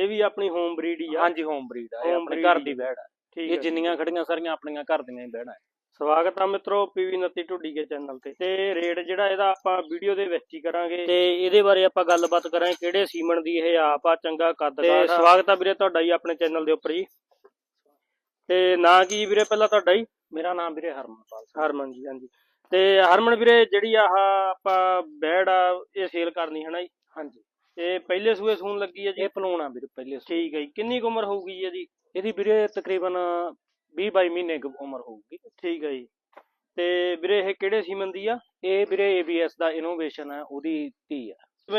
ਇਹ ਵੀ ਆਪਣੀ home breed ਹੀ ਆ। ਹਾਂਜੀ ਹੋਮ ਬਰੀਡ ਆ ਇਹ Home ਆਪਣੇ breed ਘਰ ਹੀ ਦੀ। ਬੈੜ ਆ। ਠੀਕ ਇਹ ਹੈ ਜਿੰਨੀਆਂ ਖੜੀਆਂ ਸਾਰੀਆਂ ਆਪਣੀਆਂ ਘਰ ਦੀਆਂ ਹੀ ਬੈੜਾਂ ਸਵਾਗਤ ਆ ਮਿੱਤਰੋ ਪੀਵੀ ਨੱਤੀ ਢੁੱਡੀ ਕੇ ਚੈਨਲ ਤੇ। ਤੇ ਰੇਟ ਜਿਹੜਾ ਇਹਦਾ ਆਪਾਂ ਵੀਡੀਓ ਦੇ ਵਿੱਚ ਹੀ ਕਰਾਂਗੇ। ਤੇ ਇਹਦੇ ਬਾਰੇ ਆਪਾਂ ਗੱਲਬਾਤ ਕਰਾਂਗੇ ਕਿਹੜੇ ਸੀਮਨ ਦੀ ਇਹ ਆਪ ਆ ਚੰਗਾ ਕੱਦ ਤੇ ਸਵਾਗਤ ਆ ਵੀਰੇ ਤੁਹਾਡਾ ਜੀ ਆਪਣੇ ਚੈਨਲ ਦੇ ਉੱਪਰ ਜੀ। ਤੇ ਨਾਂ ਕੀ ਵੀਰੇ ਪਹਿਲਾਂ ਤੁਹਾਡਾ ਜੀ? ਮੇਰਾ ਨਾਮ ਵੀਰੇ ਹਰਮਨਪਾਲ ਸਿੰਘ। ਹਰਮਨ ਜੀ ਹਾਂਜੀ। ਤੇ ਹਰਮਨ ਵੀਰੇ ਜਿਹੜੀ ਆਹ ਆਪਾਂ ਬੈੜ ਆ ਇਹ ਸੇਲ ਕਰਨੀ ਹੈ ਨਾ ਜੀ? ਹਾਂਜੀ। ਇਹ ਪਹਿਲੇ ਸੂਏ ਸੂਣ ਲੱਗੀ ਹੈ ਜੀ? ਇਹ ਪਲੂਣ ਆ ਵੀਰੇ ਪਹਿਲੇ ਸੂਏ। ਠੀਕ ਹੈ ਜੀ। ਕਿੰਨੀ ਕੁ ਉਮਰ ਹੋਊਗੀ ਜੀ ਇਹਦੀ? ਇਹਦੀ ਵੀਰੇ ਤਕਰੀਬਨ 20 22 ਮਹੀਨੇ ਕੁ ਉਮਰ ਹੋਊਗੀ। ਠੀਕ ਹੈ ਜੀ। ਤੇ ਵੀਰੇ ਇਹ ਕਿਹੜੇ ਸੀਮਨ ਦੀ ਆ? ਇਹ ਵੀਰੇ ABS ਦਾ ਇਨੋਵੇਸ਼ਨ ਹੈ ਉਹਦੀ ਧੀ ਆ।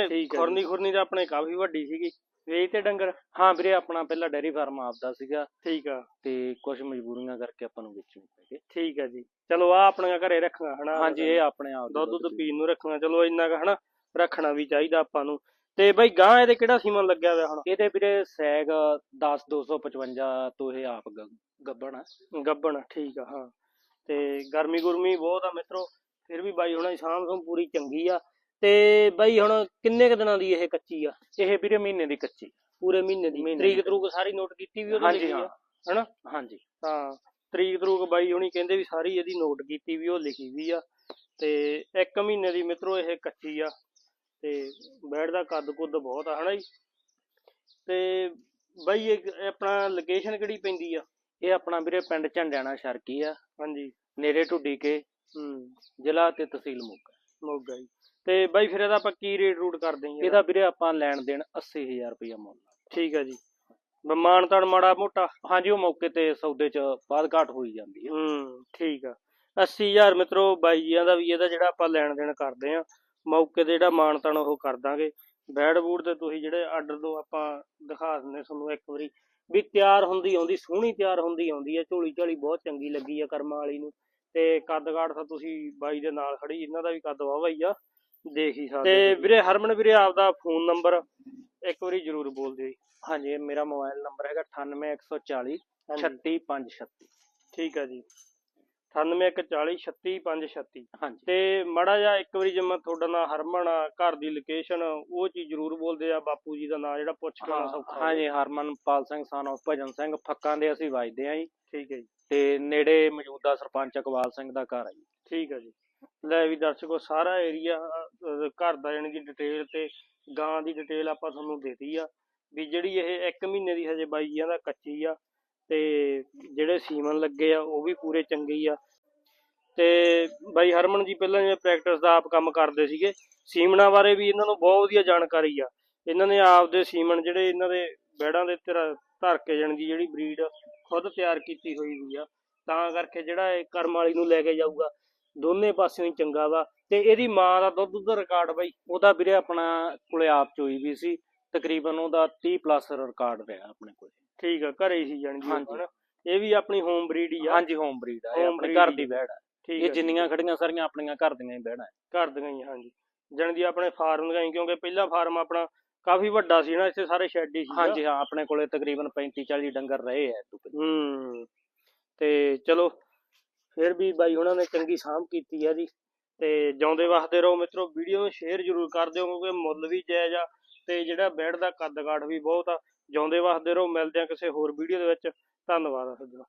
ਠੀਕ ਹੈ ਖੁਰਨੀ ਖੁਰਨੀ ਤਾਂ ਆਪਣੇ ਕਾਫੀ ਵੱਡੀ ਸੀਗੀ। ਵੇਚ ਤੇ ਡੰਗਰ? ਹਾਂ ਵੀਰੇ ਆਪਣਾ ਪਹਿਲਾਂ ਡੈਰੀ ਫਾਰਮ ਆਪਦਾ ਸੀਗਾ। ਠੀਕ ਆ। ਤੇ ਕੁਝ ਮਜਬੂਰੀਆਂ ਕਰਕੇ ਆਪਾਂ ਨੂੰ ਵੇਚਣੀ ਪੈ ਗਈ ਠੀਕ ਆ ਜੀ। ਚਲੋ ਆ ਆਪਣੀਆਂ ਘਰੇ ਰੱਖਣਾ ਹਨਾ? ਹਾਂਜੀ ਇਹ ਆਪਣੇ ਆਪ ਦੁੱਧ ਦੁੱਧ ਪੀਣ ਨੂੰ ਰੱਖਣਾ। ਚਲੋ ਇੰਨਾ ਕੁ ਹਨਾ? ਰੱਖਣਾ ਵੀ ਚਾਹੀਦਾ ਆਪਾਂ ਨੂੰ। ਤੇ ਬਈ ਗਾਂ ਇਹਦੇ ਕਿਹੜਾ ਸੀਮਨ ਲੱਗਿਆ ਹੋਇਆ ਹੁਣ? ਇਹਦੇ ਵੀਰੇ ਸੈਗ 10 255 ਤੋਂ ਇਹ ਆਪ ਗ- ਗੱਭਣ ਆ। ਗੱਬਣ ਠੀਕ ਆ ਹਾਂ। ਤੇ ਗਰਮੀ ਗੁਰਮੀ ਬਹੁਤ ਆ ਮਿੱਤਰੋ ਫਿਰ ਵੀ ਬਾਈ ਹੁਣਾਂ ਦੀ ਸਾਂਭ ਸੰਭ ਪੂਰੀ ਚੰਗੀ ਆ। ਤੇ ਬਾਈ ਹੁਣ ਕਿੰਨੇ ਕ ਦਿਨਾਂ ਦੀ ਇਹ ਕੱਚੀ ਆ? ਇਹ ਵੀਰੇ ਮਹੀਨੇ ਦੀ ਕੱਚੀ ਪੂਰੇ ਮਹੀਨੇ ਦੀ? ਮਹੀਨੇ ਤਰੀਕ ਦੀ। ਤਰੂਕ ਸਾਰੀ ਨੋਟ ਕੀਤੀ ਵੀ ਉਹਦੇ ਲਿਖੀ ਆ? ਹਨਾ? ਹਾਂਜੀ। ਤਾਂ ਤਰੀਕ ਤਰੂਕ ਬਾਈ ਹੁਣੀ ਕਹਿੰਦੇ ਵੀ ਸਾਰੀ ਇਹਦੀ ਨੋਟ ਕੀਤੀ ਵੀ ਉਹ ਲਿਖੀ ਵੀ ਆ। ਤੇ ਇੱਕ ਮਹੀਨੇ ਦੀ ਮਿੱਤਰੋ ਇਹ ਕੱਚੀ ਆ। ਤੇ ਬੈਡ ਦਾ ਕੱਦ ਕੁੱਦ ਬਹੁਤ ਆ ਹਨਾ ਜੀ? ਤੇ ਬਾਈ ਇਹ ਆਪਣਾ ਲੋਕੇਸ਼ਨ ਕਿਹੜੀ ਪੈਂਦੀ ਆ? ਇਹ ਆਪਣਾ ਵੀਰੇ ਪਿੰਡ ਝੰਡਿਆਣਾ ਸ਼ਰਕੀ ਆ। ਹਾਂਜੀ। ਨੇੜੇ ਢੁੱਡੀ ਕੇ ਹੂੰ। ਜ਼ਿਲ੍ਹਾ ਤੇ ਤਹਿਸੀਲ ਮੋਗਾ। ਮੋਗਾ ਜੀ। ਤੇ ਬਾਈ ਫਿਰ ਇਹਦਾ ਆਪਾਂ ਕੀ ਰੇਟ ਰੂਟ ਕਰਦੇ ਹਾਂ ਇਹਦਾ ਵੀਰੇ ਆਪਾਂ ਲੈਣ ਦੇਣ 80000 ਰੁਪਇਆ ਮੁੱਲ। ਠੀਕ ਆ ਜੀ। ਬਮਾਨ ਤੜ ਮਾੜਾ ਮੋਟਾ। ਹਾਂਜੀ ਉਹ ਮੌਕੇ ਤੇ ਸੌਦੇ ਚ ਬਾਦ ਘਾਟ ਹੋਈ ਜਾਂਦੀ ਹੈ ਹੂੰ ਠੀਕ ਆ। 80000 ਮਿੱਤਰੋ ਬਾਈ ਜੀਆਂ ਦਾ ਵੀ ਇਹਦਾ ਜਿਹੜਾ ਆਪਾਂ ਲੈਣ ਦੇਣ ਕਰਦੇ ਆ। ਮੌਕੇ ਤੇ ਜਿਹੜਾ ਮਾਨ ਤਾਨ ਉਹ ਕਰ ਦਾਂਗੇ। ਬੈਡ ਬੂਡ ਤੇ ਤੁਸੀਂ ਜਿਹੜੇ ਆਰਡਰ ਦੋ ਆਪਾਂ ਦਿਖਾ ਦਿੰਦੇ ਤੁਹਾਨੂੰ ਇੱਕ ਵਾਰੀ। ਵੀ ਤਿਆਰ ਹੁੰਦੀ ਆਉਂਦੀ ਸੋਹਣੀ ਤਿਆਰ ਹੁੰਦੀ ਆਉਂਦੀ ਆ। ਝੋਲੀ ਝਾਲੀ ਬਹੁਤ ਚੰਗੀ ਲੱਗੀ ਆ ਕਰਮਾਂ ਵਾਲੀ ਨੂੰ। ਤੇ ਕੱਦ ਕਾਠ ਤਾਂ ਤੁਸੀਂ ਬਾਈ ਦੇ ਨਾਲ ਖੜੀ ਇਹਨਾਂ ਦਾ ਵੀ ਕੱਦ ਵਾਵਾ ਹੀ ਆ। ਦੇਖ ਹੀ ਸਕਦੇ ਤੇ ਵੀਰੇ ਹਰਮਨ ਵੀਰੇ ਆਪਦਾ ਫੋਨ ਨੰਬਰ ਇੱਕ ਵਾਰੀ ਜ਼ਰੂਰ ਬੋਲ ਦਿਓ ਜੀ। ਹਾਂਜੀ ਇਹ ਮੇਰਾ ਮੋਬਾਈਲ ਨੰਬਰ ਹੈਗਾ 98140 ਹਾਂਜੀ, 36536 ਠੀਕ ਆ ਜੀ। 9814036536 ਹਾਂਜੀ। ਤੇ ਮੜਾ ਜਾ ਇੱਕ ਵਾਰੀ ਜੇ ਮੈਂ ਤੁਹਾਡਾ ਨਾਂ ਹਰਮਨ ਆ ਘਰ ਦੀ ਲੋਕੇਸ਼ਨ ਉਹ ਚੀਜ਼ ਜ਼ਰੂਰ ਬੋਲਦੇ ਆ ਬਾਪੂ ਜੀ ਦਾ ਨਾਂ ਜਿਹੜਾ ਪੁੱਛ ਕੇ ਆਉਣਾ ਸੌਖਾ ਹਾਂਜੀ ਹਰਮਨਪਾਲ ਸਿੰਘ ਸਾਨੋ ਭਜਨ ਸਿੰਘ ਫੱਕਾਂ ਦੇ ਅਸੀਂ ਵੱਜਦੇ ਆਂ ਜੀ। ਠੀਕ ਹੈ ਜੀ। ਤੇ ਨੇੜੇ ਮੌਜੂਦਾ ਸਰਪੰਚ ਇਕਬਾਲ ਸਿੰਘ ਦਾ ਘਰ ਆ ਜੀ। ਠੀਕ ਹੈ ਜੀ। ਲੈ ਵੀ ਦਰਸ਼ਕੋ ਸਾਰਾ ਏਰੀਆ ਘਰ ਦਾ ਯਾਨੀ ਕਿ ਡਿਟੇਲ ਤੇ ਗਾਂ ਦੀ ਡਿਟੇਲ ਆਪਾਂ ਤੁਹਾਨੂੰ ਦੇਤੀ ਆ ਵੀ ਜਿਹੜੀ ਇਹ 1 ਮਹੀਨੇ ਦੀ ਹਜੇ ਬਾਈ ਜੀਆਂ ਦਾ ਕੱਚੀ ਆ। ਤੇ ਜਿਹੜੇ ਸੀਮਨ ਲੱਗੇ ਆ, ਉਹ ਵੀ ਪੂਰੇ ਚੰਗੇ ਹੀ ਆ। ਤੇ ਬਾਈ ਹਰਮਨ ਜੀ ਪਹਿਲਾਂ ਜਿਵੇਂ ਪ੍ਰੈਕਟਿਸ ਦਾ ਆਪ ਕੰਮ ਕਰਦੇ ਸੀਗੇ ਸੀਮਨਾਂ ਬਾਰੇ ਵੀ ਇਹਨਾਂ ਨੂੰ ਬਹੁਤ ਵਧੀਆ ਜਾਣਕਾਰੀ ਆ। ਇਹਨਾਂ ਨੇ ਆਪਦੇ ਸੀਮਨ ਜਿਹੜੇ ਇਹਨਾਂ ਦੇ ਬੈੜਾਂ ਦੇ ਧਰ ਕੇ ਜਾਣ ਦੀ ਜਿਹੜੀ ਬਰੀਡ ਖੁਦ ਤਿਆਰ ਕੀਤੀ ਹੋਈ ਵੀ ਆ, ਤਾਂ ਕਰਕੇ ਜਿਹੜਾ ਇਹ ਕਰਮ ਵਾਲੀ ਨੂੰ ਲੈ ਕੇ ਜਾਊਗਾ, ਦੋਨੇ ਪਾਸਿਓਂ ਹੀ ਚੰਗਾ ਵਾ। ਤੇ ਇਹਦੀ ਮਾਂ ਦਾ ਦੁੱਧ ਦੁੱਧ ਰਿਕਾਰਡ ਬਾਈ, ਉਹਦਾ ਵੀਰੇ ਆਪਣਾ ਕੋਲੇ ਆਪ ਚੋਈ ਵੀ ਸੀ, ਤਕਰੀਬਨ ਉਹਦਾ 30 ਪਲੱਸ ਰਿਕਾਰਡ ਰਿਹਾ ਆਪਣੇ ਕੋਲ। ਠੀਕ ਆ ਘਰੇ ਹੀ ਸੀ ਜਾਣੀ ਉਹ, ਹਾਂਜੀ। ਹਨਾ। ਇਹ ਵੀ ਆਪਣੀ ਹੋਮ ਬਰੀਡ ਹੀ ਆ। ਹਾਂਜੀ ਹੋਮ ਬਰੀਡ ਆ ਇਹ Home ਆਪਣੇ breed ਘਰ ਹੀ ਦੀ। ਬੈੜ ਆ। ਠੀਕ ਇਹ ਆ ਜਿੰਨੀਆਂ ਖੜੀਆਂ ਸਾਰੀਆਂ ਆਪਣੀਆਂ ਘਰ ਦੀਆਂ ਹੀ ਬੈੜਾਂ। ਘਰ ਦੀਆਂ ਹੀ ਹਾਂਜੀ। ਜਾਣੀ ਦੀ ਆਪਣੇ ਫਾਰਮ ਦੀਆਂ ਹੀ, ਕਿਉਂਕਿ ਪਹਿਲਾ ਫਾਰਮ ਆਪਣਾ ਕਾਫੀ ਵੱਡਾ ਸੀ ਨਾ ਇੱਥੇ ਸਾਰੇ ਸ਼ੈੱਡ ਹੀ ਸੀ ਹਾਂਜੀ ਹਾਂ ਆਪਣੇ ਕੋਲੇ ਤਕਰੀਬਨ 35 40 ਡੰਗਰ ਰਹੇ ਆ ਤੋਂ। ਹੂੰ। ਤੇ ਚਲੋ ਫਿਰ ਵੀ ਬਾਈ ਉਹਨਾਂ ਨੇ ਚੰਗੀ ਸਾਂਭ ਕੀਤੀ ਆ ਜੀ। ਤੇ ਜਿਉਂਦੇ ਵਸਦੇ ਰਹੋ ਮਿੱਤਰੋ, ਵੀਡੀਓ ਨੂੰ ਸ਼ੇਅਰ ਜ਼ਰੂਰ ਕਰ ਦਿਓ ਕਿਉਂਕਿ ਮੁੱਲ ਵੀ ਜਾਇਜ਼ ਆ ਤੇ ਜਿਹੜਾ ਬੈਡ ਦਾ ਕੱਦ ਕਾਠ ਵੀ ਬਹੁਤ ਆ। ਜਿਉਂਦੇ ਵਸਦੇ ਰਹੋ, ਮਿਲਦੇ ਆ ਕਿਸੇ ਹੋਰ ਵੀਡੀਓ ਦੇ ਵਿੱਚ। ਧੰਨਵਾਦ ਆ ਸੱਜਣੋ